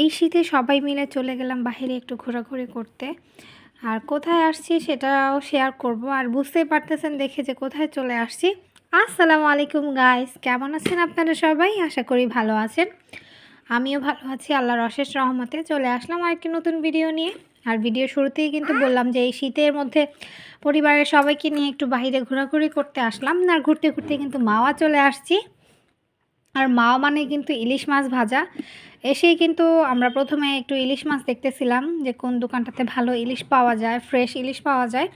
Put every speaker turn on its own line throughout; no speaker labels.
এই শীতে সবাই মিলে চলে গেলাম বাইরে একটু ঘোরাঘুরি করতে। আর কোথায় আসছি সেটাও শেয়ার করব। আর বুঝতেই পারতেছেন দেখে যে কোথায় চলে আসছি। আসসালামু আলাইকুম গাইস কেমন আছেন আপনারা সবাই? আশা করি ভালো আছেন। আমিও ভালো আছি, আল্লাহর অশেষ রহমতে। চলে আসলাম আরেকটি নতুন ভিডিও নিয়ে। আর ভিডিও শুরুতেই কিন্তু বললাম যে এই শীতের মধ্যে পরিবারের সবাইকে নিয়ে একটু বাইরে ঘোরাঘুরি করতে আসলাম। আর ঘুরতে ঘুরতে কিন্তু মাওয়া চলে আসছি। আর মাও মানে কিন্তু ইলিশ মাছ ভাজা। এসেই কিন্তু আমরা প্রথমে একটু ইলিশ মাছ দেখতেছিলাম যে কোন দোকানটাতে ভালো ইলিশ পাওয়া যায় ফ্রেশ ইলিশ পাওয়া যায়।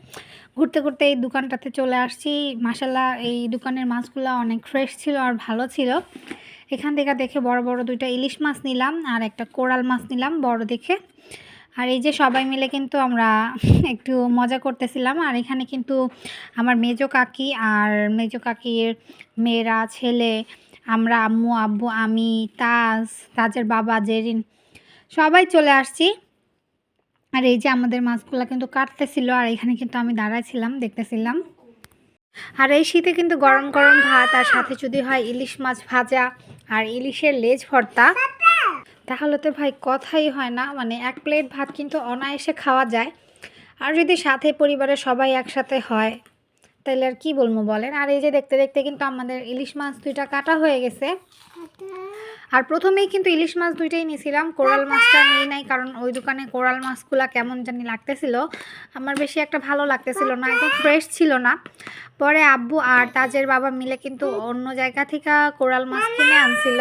ঘুরতে ঘুরতে এই দোকানটাতে চলে আসছি। মাসাল্লাহ এই দোকানের মাছগুলো অনেক ফ্রেশ ছিল আর ভালো ছিল। এখান থেকে দেখে বড় বড় দুইটা ইলিশ মাছ নিলাম আর একটা কোরাল মাছ নিলাম বড় দেখে। আর এই যে সবাই মিলে কিন্তু আমরা একটু মজা করতেছিলাম। আর এখানে কিন্তু আমার মেজো কাকি আর মেজো কাকির মেয়েরা, ছেলে, আমরা আম্মু, আব্বু, আমি তাজ তাজের বাবা, জেরিন, সবাই চলে আসছি। আর এই যে আমাদের মাছগুলো কিন্তু কাটতেছিল আর এখানে কিন্তু আমি দাঁড়াইছিলাম, দেখতেছিলাম। আর এই শীতে কিন্তু গরম গরম ভাত আর সাথে যদি হয় ইলিশ মাছ ভাজা আর ইলিশের লেজ ভর্তা। তাহলে তো ভাই কথাই হয় না। মানে এক প্লেট ভাত কিন্তু অনায়াসে খাওয়া যায়। আর যদি সাথে পরিবারের সবাই একসাথে হয়, তাহলে আর কি বলব বলেন? আর এই যে দেখতে দেখতে কিন্তু আমাদের ইলিশ মাছ দুইটা কাটা হয়ে গেছে। আর প্রথমেই কিন্তু ইলিশ মাছ দুইটাই নিয়েছিলাম। কোরাল মাছটা নিয়ে নাই, কারণ ওই দোকানে কোরাল মাছগুলো কেমন জানি লাগতেছিল। আমার বেশি একটা ভালো লাগতেছিল না, একদম ফ্রেশ ছিল না। পরে আব্বু আর তাজের বাবা মিলে কিন্তু অন্য জায়গা থেকে কোরাল মাছ কিনে আনছিল।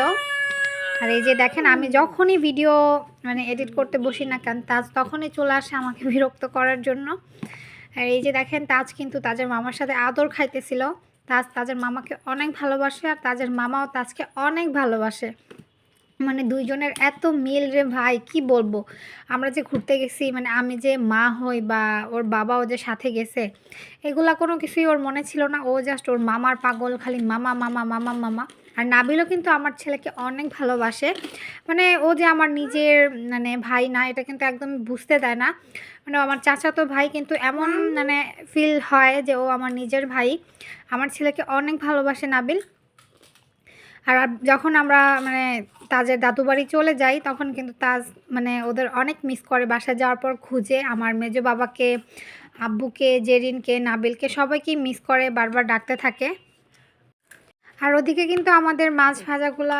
আর এই যে দেখেন, আমি যখনই ভিডিও মানে এডিট করতে বসি না কেন, তাজ তখনই চলে আসে আমাকে বিরক্ত করার জন্য। আর এই যে দেখেন, তাজ কিন্তু তাজের মামার সাথে আদর খাইতেছিল। তাজ তাজের মামাকে অনেক ভালোবাসে আর তাজের মামাও তাজকে অনেক ভালোবাসে। মানে দুইজনের এত মিল রে ভাই, কি বলব? আমরা যে ঘুরতে গেছি মানে আমি যে মা হই বা ওর বাবাও যে সাথে গেছে, এগুলা কোনো কিছুই ওর মনে ছিল না। ও জাস্ট ওর মামার পাগল, খালি মামা মামা মামা মামা। আর নাবিলও কিন্তু আমার ছেলেকে অনেক ভালোবাসে। মানে ও যে আমার নিজের মানে ভাই না, এটা কিন্তু একদম বুঝতে দেয় না। মানে আমার চাচাতো ভাই কিন্তু এমন মানে ফিল হয় যে ও আমার নিজের ভাই। আমার ছেলেকে অনেক ভালোবাসে নাবিল। আর যখন আমরা মানে তাজের দাদু বাড়ি চলে যাই, তখন কিন্তু তাজ মানে ওদের অনেক মিস করে বাসায় যাওয়ার পর খুঁজে আমার মেজো বাবাকে, আব্বুকে, জেরিনকে, নাবিলকে সবাইকেই মিস করে, বারবার ডাকতে থাকে। আর ওদিকে কিন্তু আমাদের মাছ ভাজাগুলা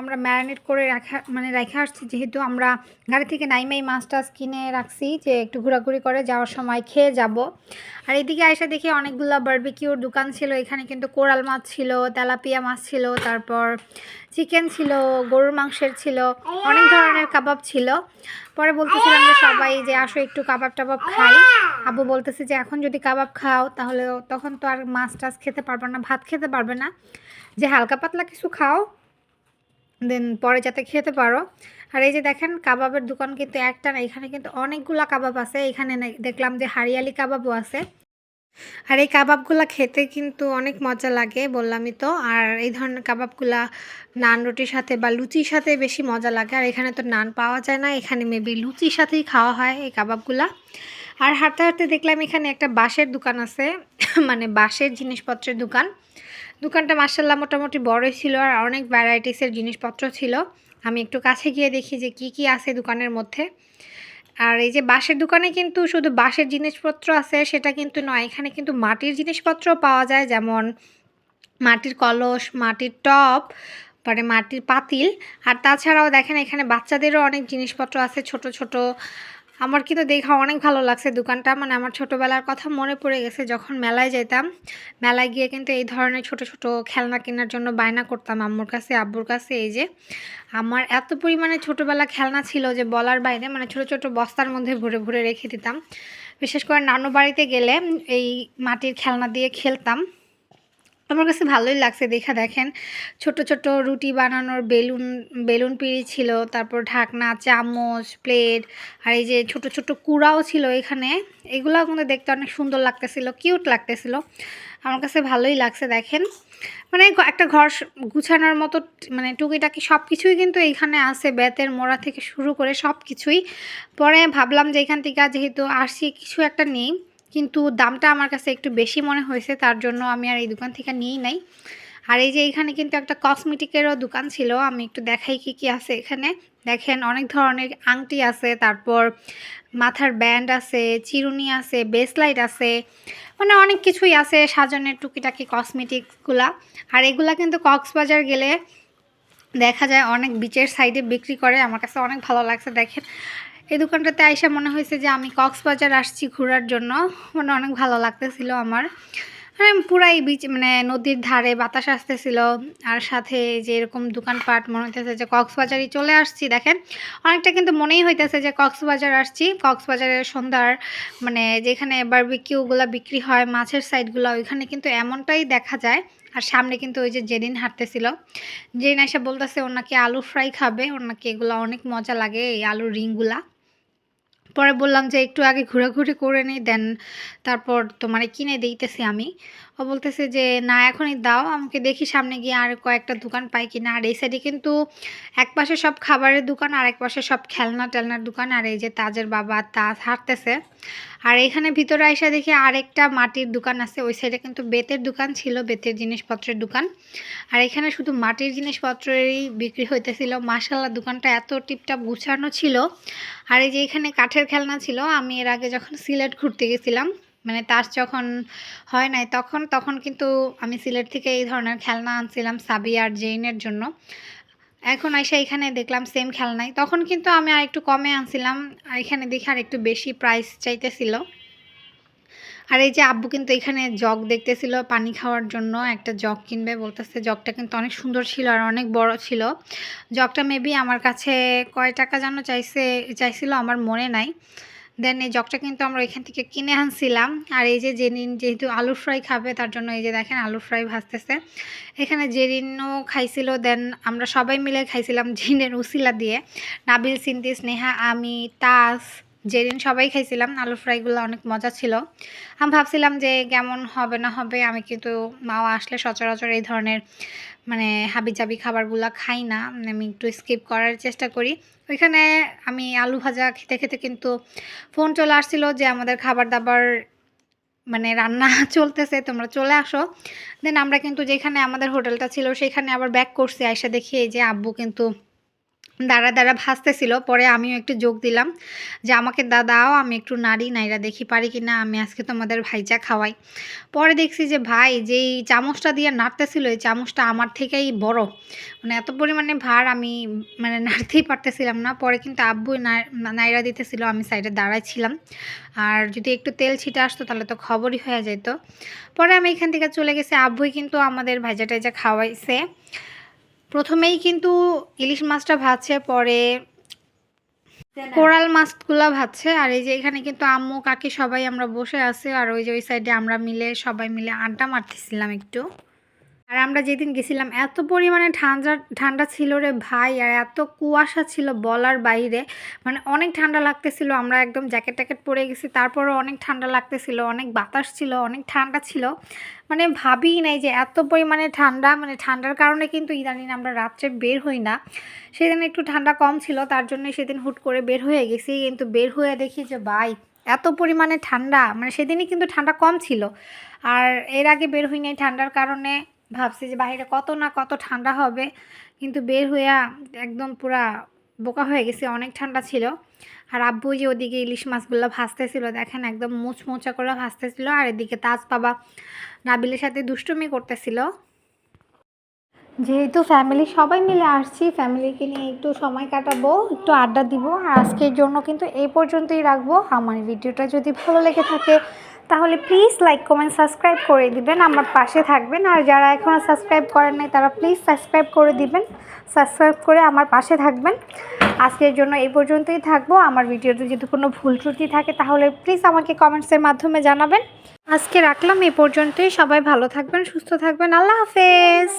আমরা ম্যারিনেট করে রাখা মানে রেখে আসছি। যেহেতু আমরা গাড়ি থেকে নাইমাই মাছ টাছ কিনে রাখছি যে একটু ঘোরাঘুরি করে যাওয়ার সময় খেয়ে যাব। আর এদিকে এসে দেখি অনেকগুলো বার্বিকিউর দোকান ছিল। এখানে কিন্তু কোরাল মাছ ছিল, তেলাপিয়া মাছ ছিল, তারপর চিকেন ছিল, গরুর মাংসের ছিল, অনেক ধরনের কাবাব ছিল। পরে বলতেছিলাম যে সবাই যে আসো একটু কাবাব টাবাব খাই। আবু বলতেছে যে এখন যদি কাবাব খাও তাহলে তখন তো আর মাছ টাছ খেতে পারবে না, ভাত খেতে পারবে না। যে হালকা পাতলা কিছু খাও দেন পরে যাতে খেতে পারো। আর এই যে দেখেন, কাবাবের দোকান কিন্তু একটা না, এখানে কিন্তু অনেকগুলা কাবাব আছে। এখানে দেখলাম যে হারিয়ালি কাবাবও আছে। আর এই কাবাবগুলা খেতে কিন্তু অনেক মজা লাগে, বললামই তো। আর এই ধরনের কাবাবগুলা নান রুটির সাথে বা লুচির সাথে বেশি মজা লাগে। আর এখানে তো নান পাওয়া যায় না, এখানে মেবি লুচির সাথেই খাওয়া হয় এই কাবাবগুলা। আর হাঁটতে হাঁটতে দেখলাম এখানে একটা বাঁশের দোকান আছে মানে বাঁশের জিনিসপত্রের দোকান। দোকানটা মার্শাল্লাহ মোটামুটি বড়ই ছিল আর অনেক ভ্যারাইটিসের জিনিসপত্র ছিল। আমি একটু কাছে গিয়ে দেখি যে কি কি আছে দোকানের মধ্যে। আর এই যে বাঁশের দোকানে কিন্তু শুধু বাঁশের জিনিসপত্র আছে, সেটা কিন্তু নয়, এখানে কিন্তু মাটির জিনিসপত্র পাওয়া যায়, যেমন মাটির কলস, মাটির টপ পরে মাটির পাতিল। আর তাছাড়াও দেখেন এখানে বাচ্চাদেরও অনেক জিনিসপত্র আছে, ছোট ছোট আমার কিন্তু দেখা অনেক ভালো লাগছে দোকানটা। মানে আমার ছোটোবেলার কথা মনে পড়ে গেছে যখন মেলায় যেতাম মেলায় গিয়ে কিন্তু এই ধরনের ছোট ছোট খেলনা কেনার জন্য বায়না করতাম আম্মুর কাছে, আব্বুর কাছে। এই যে আমার এত পরিমাণে ছোটোবেলা খেলনা ছিল যে বলার বাইরে মানে ছোট ছোট বস্তার মধ্যে ভরে ভরে রেখে দিতাম। বিশেষ করে নানু বাড়িতে গেলে এই মাটির খেলনা দিয়ে খেলতাম। আমার কাছে ভালোই লাগছে, দেখা দেখেন। ছোট ছোট রুটি বানানোর বেলুন বেলুন পিড়ি ছিল, তারপর ঢাকনা, চামচ, প্লেট, আর এই যে ছোট ছোট কুড়াও ছিল এখানে এগুলো কিন্তু দেখতে অনেক সুন্দর লাগতেছিল, কিউট লাগতেছিল। আমার কাছে ভালোই লাগছে, দেখেন। মানে একটা ঘর গুছানোর মতো মানে টুকিটাকি সব কিছুই কিন্তু এইখানে আছে, বেতের মোড়া থেকে শুরু করে সব কিছুই পরে ভাবলাম যে এখান থেকে যেহেতু আসছি কিছু একটা নেই। কিন্তু দামটা আমার কাছে একটু বেশি মনে হয়েছে, তার জন্য আমি আর এই দোকান থেকে নিয়েই নাই। আর এই যে এখানে কিন্তু একটা কসমেটিকেরও দোকান ছিল, আমি একটু দেখাই কি কি আছে এখানে। দেখেন অনেক ধরনের আংটি আছে, তারপর মাথার ব্যান্ড আছে, চিরুনি আছে, বেসলাইট আছে মানে অনেক কিছুই আছে সাজানোর টুকিটাকি কসমেটিক্সগুলা আর এগুলা কিন্তু কক্সবাজার গেলে দেখা যায় অনেক বিচের সাইডে বিক্রি করে, আমার কাছে অনেক ভালো লাগছে, দেখেন। এই দোকানটাতে আইসা মনে হয়েছে যে আমি কক্সবাজার আসছি ঘোরার জন্য। মানে অনেক ভালো লাগতেছিল আমার। মানে পুরাই বিচ মানে নদীর ধারে বাতাস আসতেছিল। আর সাথে যে এরকম দোকানপাট, মনে হইতেছে যে কক্সবাজারই চলে আসছি, দেখেন। অনেকটা কিন্তু মনেই হইতেছে যে কক্সবাজার আসছি। কক্সবাজারের সন্ধ্যার মানে যেখানে বারবিকিউগুলো বিক্রি হয়, মাছের সাইডগুলো ওইখানে কিন্তু এমনটাই দেখা যায়। আর সামনে কিন্তু ওই যে যেদিন হাঁটতেছিল, যেদিন এসে বলতেছে ওর নাকি আলু ফ্রাই খাবে, ওর নাকি এগুলো অনেক মজা লাগে, এই আলুর রিংগুলা। পরে বললাম যে একটু আগে ঘোরাঘুরি করে নিই দেন তারপর তোমার কিনে দিতেছি আমি। ও বলতেছে যে, না, এখনই দাও, আমাকে দেখি সামনে গিয়ে আর কয়েকটা দোকান পাই কিনা। আর এই সাইডে কিন্তু এক পাশে সব খাবারের দোকান, আর এক পাশে সব খেলনা টেলনার দোকান, আর এই যে তাজের বাবা তাজ হাঁটতেছে। আর এখানে ভিতরে আইসা দেখি আরেকটা মাটির দোকান আছে, ওই সাইডে কিন্তু বেতের দোকান ছিল, বেতের জিনিসপত্রের দোকান। আর এখানে শুধু মাটির জিনিসপত্রেরই বিক্রি হইতেছিল। মাসাল্লাহ দোকানটা এত টিপটাপ গুছানো ছিল। আর এই যে এখানে কাঠের খেলনা ছিল, আমি এর আগে যখন সিলেট ঘুরতে গেছিলাম মানে তার যখন হয় নাই তখন তখন কিন্তু আমি সিলেট থেকে এই ধরনের খেলনা আনছিলাম সাবি আর জেইনের জন্য। এখন এসে এখানে দেখলাম সেম খেলনাই। তখন কিন্তু আমি আর একটু কমে আনছিলাম। আর এখানে দেখে আর একটু বেশি প্রাইস চাইতেছিল। আর এই যে আব্বু কিন্তু এখানে জগ দেখতেছিল পানি খাওয়ার জন্য। একটা জগ কিনবে বলতেছে। জগটা কিন্তু অনেক সুন্দর ছিল আর অনেক বড় ছিল। জগটা মেবি আমার কাছে কয় টাকা যেন চাইছে, চাইছিল, আমার মনে নাই। দেন এই জগটা কিন্তু আমরা এখান থেকে কিনে আনছিলাম। আর এই যে জেরিন যেহেতু আলু ফ্রাই খাবে, তার জন্য এই যে দেখেন আলু ফ্রাই ভাজতেছে। এখানে জেরিনও খাইছিল দেন আমরা সবাই মিলে খাইছিলাম জিনের উসিলা দিয়ে। নাবিল, সিন্তি, স্নেহা, আমি, তাস যেদিন সবাই খাইছিলাম আলু ফ্রাইগুলো অনেক মজা ছিল। আমি ভাবছিলাম যে কেমন হবে না হবে, আমি কিন্তু মাও আসলে সচরাচর এই ধরনের মানে হাবিজাবি খাবারগুলো খাই না। আমি একটু স্কিপ করার চেষ্টা করি। ওইখানে আমি আলু ভাজা খেতে খেতে কিন্তু ফোন চলে আসছিল যে আমাদের খাবার দাবার মানে রান্না চলতেছে, তোমরা চলে আসো। দেন আমরা কিন্তু যেখানে আমাদের হোটেলটা ছিল, সেখানে আবার ব্যাক করছি আয়সা দেখি এই যে আব্বু কিন্তু দাঁড়া দাঁড়া ভাসতেছিল। পরে আমিও একটু যোগ দিলাম যে আমাকে দাদাও আমি একটু নাড়ি, নাইরা দেখি পারি কি না আমি আজকে তোমাদের ভাইচা খাওয়াই। পরে দেখছি যে, ভাই, যেই চামচটা দিয়ে নাড়তেছিল, এই চামচটা আমার থেকেই বড়। মানে এত পরিমাণে ভার আমি মানে নাড়তেই পারতেছিলাম না। পরে কিন্তু আব্বু নাইরা দিতেছিল, আমি সাইডে দাঁড়াইছিলাম। আর যদি একটু তেল ছিটে আসতো, তাহলে তো খবরই হয়ে যেত পরে আমি এখান থেকে চলে গেছি। আব্বুই কিন্তু আমাদের ভাইজা টাইজা খাওয়াইছে। প্রথমেই কিন্তু ইলিশ মাছটা ভাজছে পরে কোরাল মাছগুলা ভাজছে আর এই যে এখানে কিন্তু আম্মু কাকি সবাই আমরা বসে আছি আর ওই যে ওই সাইডে আমরা মিলে সবাই মিলে আড্ডা মারতেছিলাম একটু। আর আমরা যেদিন গেছিলাম, এত পরিমাণে ঠান্ডা ঠান্ডা ছিল রে ভাই, আর এত কুয়াশা ছিল বলার বাইরে। মানে অনেক ঠান্ডা লাগতেছিল, আমরা একদম জ্যাকেট ট্যাকেট পরে গেছি, তারপরও অনেক ঠান্ডা লাগতেছিল, অনেক বাতাস ছিল, অনেক ঠান্ডা ছিল। মানে ভাবি নাই যে এত পরিমাণে ঠান্ডা মানে ঠান্ডার কারণে কিন্তু ইদানিং আমরা রাত্রে বের হই না। সেদিন একটু ঠান্ডা কম ছিল, তার জন্য সেদিন হুট করে বের হয়ে গেছি, কিন্তু বের হয়ে দেখি যে ভাই, এত পরিমাণে ঠান্ডা মানে সেদিনই কিন্তু ঠান্ডা কম ছিল। আর এর আগে বের হই নাই ঠান্ডার কারণে ভাবছি যে বাইরে কত না কত ঠান্ডা হবে, কিন্তু বের হইয়া একদম পুরা বোকা হয়ে গেছে, অনেক ঠান্ডা ছিল। আর আব্বু যে ওদিকে ইলিশ মাছগুলো ভাসতেছিল দেখেন একদম মুচমুচা করে ভাসতেছিল আর এদিকে তাজ বাবা নাবিলের সাথে দুষ্টুমি করতেছিল। যেহেতু ফ্যামিলি সবাই মিলে আসছি ফ্যামিলিকে নিয়ে একটু সময় কাটাবো, একটু আড্ডা দিব, আর আজকের জন্য কিন্তু এই পর্যন্তই রাখব। আমার ভিডিওটা যদি ভালো লেগে থাকে তাহলে প্লিজ লাইক কমেন্ট সাবস্ক্রাইব করে দিবেন, আমার পাশে থাকবেন। আর যারা এখনও সাবস্ক্রাইব করেন নাই, তারা প্লিজ সাবস্ক্রাইব করে দিবেন। সাবস্ক্রাইব করে আমার পাশে থাকবেন। আজকের জন্য এই পর্যন্তই থাকব। আমার ভিডিওতে যদি কোনো ভুল ত্রুটি থাকে, তাহলে প্লিজ আমাকে কমেন্টসের মাধ্যমে জানাবেন। আজকে রাখলাম, এই পর্যন্তই। সবাই ভালো থাকবেন, সুস্থ থাকবেন। আল্লাহ হাফেজ!